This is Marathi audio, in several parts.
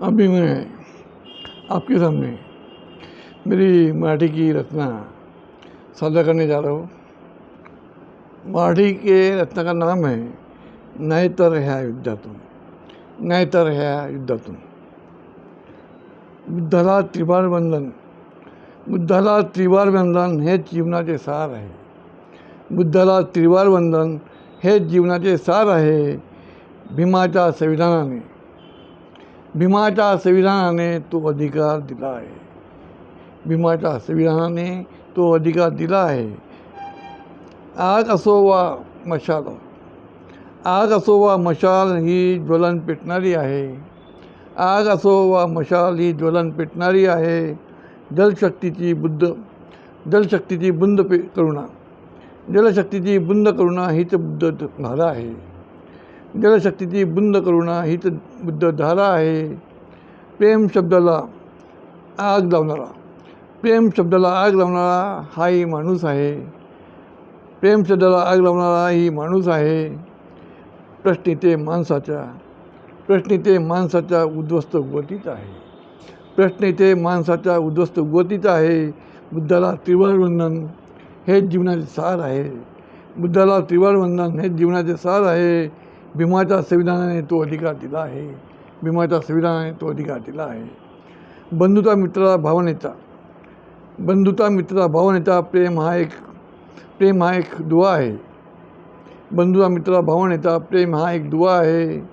अभी मैं आपके सामने मेरी मराठी की रचना साझा करने जा रहा हूँ। मराठी के रचना का नाम है नाहीतर ह्या युद्धातून। नाहीतर ह्या युद्धातून। बुद्धाला त्रिवार बंधन। बुद्धाला त्रिवार बंधन हे जीवनाचे सार आहे बुद्धाला त्रिवार बंधन हे जीवनाचे सार आहे भीमाच्या संविधानाने भीमाच्या संविधानाने तो अधिकार दिला आहे भीमाच्या संविधानाने तो अधिकार दिला आहे आग असो वा मशाल। आग असो वा मशाल ही ज्वलन पेटणारी आहे। आग असो वा मशाल ही ज्वलन पेटणारी आहे। जलशक्तीची बुद्ध जलशक्तीची बुंद पे करुणा। जलशक्तीची बुंद करुणा हीच बुद्ध धारा आहे। जलशक्तीची बुंद करुणा हीच बुद्ध धारा आहे. प्रेम शब्दाला आग लावणारा. प्रेम शब्दाला आग लावणारा हाही माणूस आहे. प्रेम शब्दाला आग लावणारा ही माणूस आहे. प्रश्न ते माणसाच्या प्रश्न ते माणसाच्या उद्ध्वस्त गतीचा आहे. प्रश्न ते माणसाच्या उद्ध्वस्त गतीचा आहे. बुद्धाला त्रिवार वंदन हे जीवनाचे सार आहे. बुद्धाला त्रिवार वंदन हे जीवनाचे सार आहे. भीमाच्या संविधानाने तो अधिकार दिला आहे. भीमाच्या संविधानाने तो अधिकार दिला आहे. बंधुता मित्राला भावनेचा बंधुता मित्राला भावनेचा प्रेम हा एक प्रेम हा एक दुवा आहे. बंधुता मित्राला भावनेचा प्रेम हा एक दुवा आहे.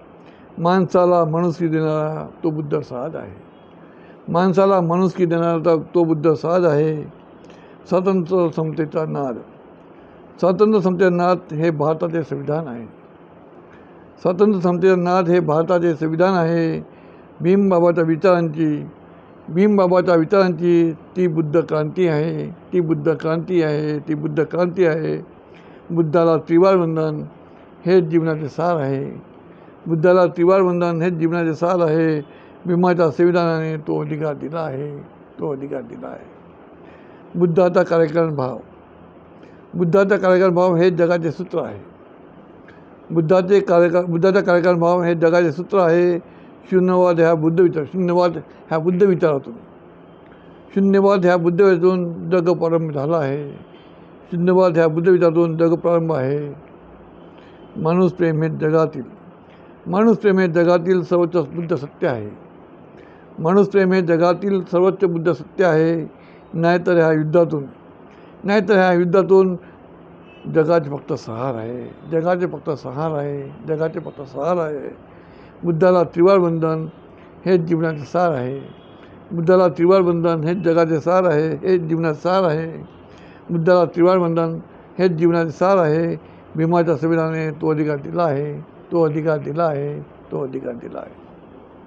माणसाला माणुसकी देणारा तो बुद्ध साध आहे. माणसाला माणुसकी देणारा तो बुद्ध साध आहे. स्वातंत्र्य समतेचा नाद स्वातंत्र्य समतेचा नाद हे भारताचे संविधान आहे. स्वातंत्र्य समतेचा नाद हे भारताचे संविधान आहे. भीमबाबाच्या विचारांची भीमबाबाच्या विचारांची ती बुद्ध क्रांती आहे. ती बुद्ध क्रांती आहे. ती बुद्ध क्रांती आहे. बुद्धाला त्रिवार वंदन हे जीवनाचे सार आहे. बुद्धाला त्रिवार वंदन हे जीवनाचे सार आहे. भीमाच्या संविधानाने तो अधिकार दिला आहे. तो अधिकार दिला आहे. बुद्धाचा कार्यक्रम भाव. बुद्धाचा कार्यक्रम भाव हे जगाचे सूत्र आहे. बुद्धाचे कार्यक्रम बुद्धाचा कार्यक्रम भाव हे जगाचे सूत्र आहे. शून्यवाद ह्या बुद्ध विचार शून्यवाद ह्या बुद्ध विचारातून. शून्यवाद ह्या बुद्ध विचारातून जग प्रारंभ झाला आहे. शून्यवाद ह्या बुद्ध विचारातून जग प्रारंभ आहे. माणूस प्रेम हे जगातील माणूस प्रेम हे जगातील सर्वोच्च बुद्ध सत्य आहे. माणूस प्रेम हे जगातील सर्वोच्च बुद्ध सत्य आहे. नाहीतर ह्या युद्धातून नाहीतर ह्या युद्धातून जगाचे फक्त सहार आहे. जगाचे फक्त सहार आहे. जगाचे फक्त सहार आहे. बुद्धाला त्रिवार बंधन हे जीवनाचे सार आहे. बुद्धाला त्रिवार बंधन हे जगाचे सार आहे. हे जीवनाचे सार आहे. बुद्धाला त्रिवार बंधन हे जीवनाचे सार आहे. भीमाच्या संविधानाने तो अधिकार दिला आहे. तो अधिकार दिला आहे. तो अधिकार दिला आहे.